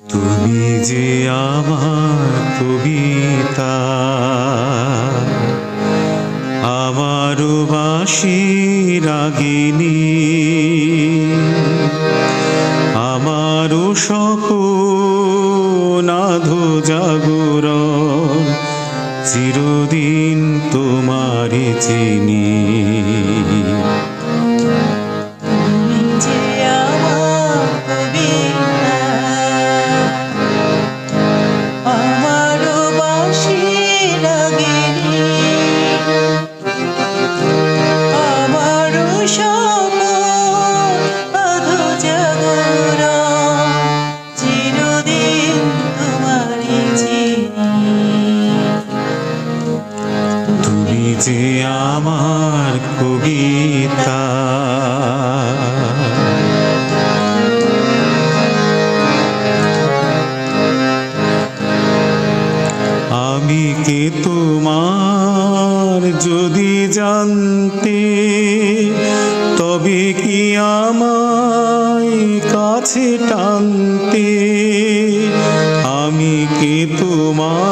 তুমি যে আমার কবিতা আমারও বাসি রাগিনী আমারও সপনাধো যে আমার কবিতা। আমি কে তোমার যদি জানতে, তবে কি আমায় কাছে টানতে? আমি কে তোমার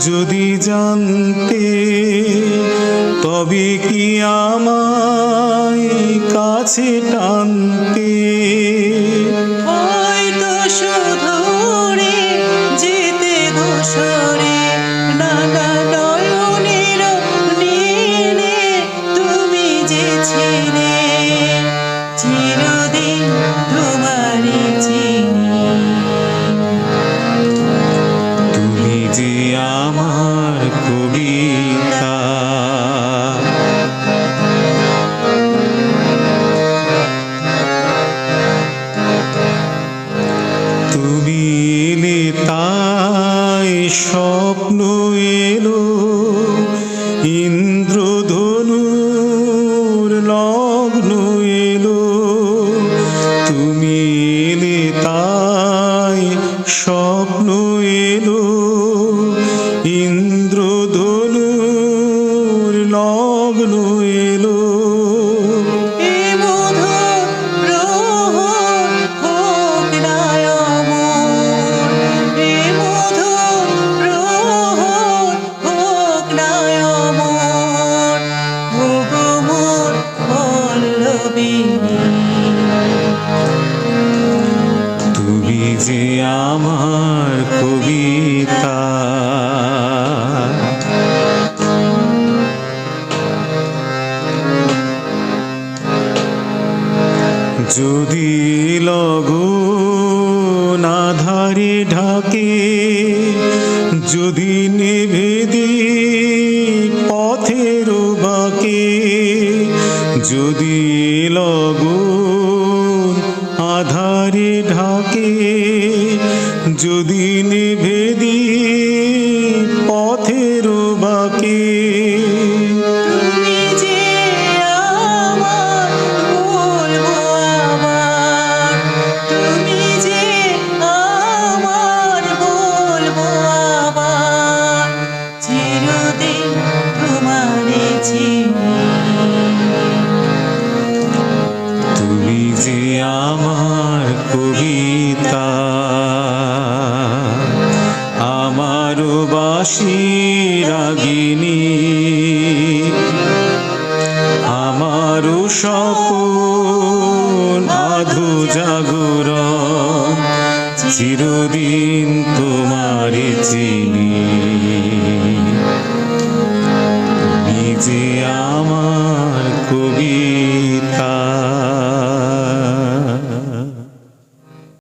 যদি জানতে তবে কি আমায় কাছে টানতে? হয়তো শুধু যেতে ঘোষরে ইন্দ্রধনুর লগ্ন এলো। তুমি এলে তাই স্বপ্ন এলো। ইন্দ্রধনুর লগ্ন এলো। তুমি যে আমার কবিতা যদি লগন আধারে ঢাকে যদি নিবেদি লগন আধারে ঢাকে যদি নিবেদি রাগিনী আমারও স্বপন আধু জাগুর চিরদিন তোমার চিনি। নিজে আমার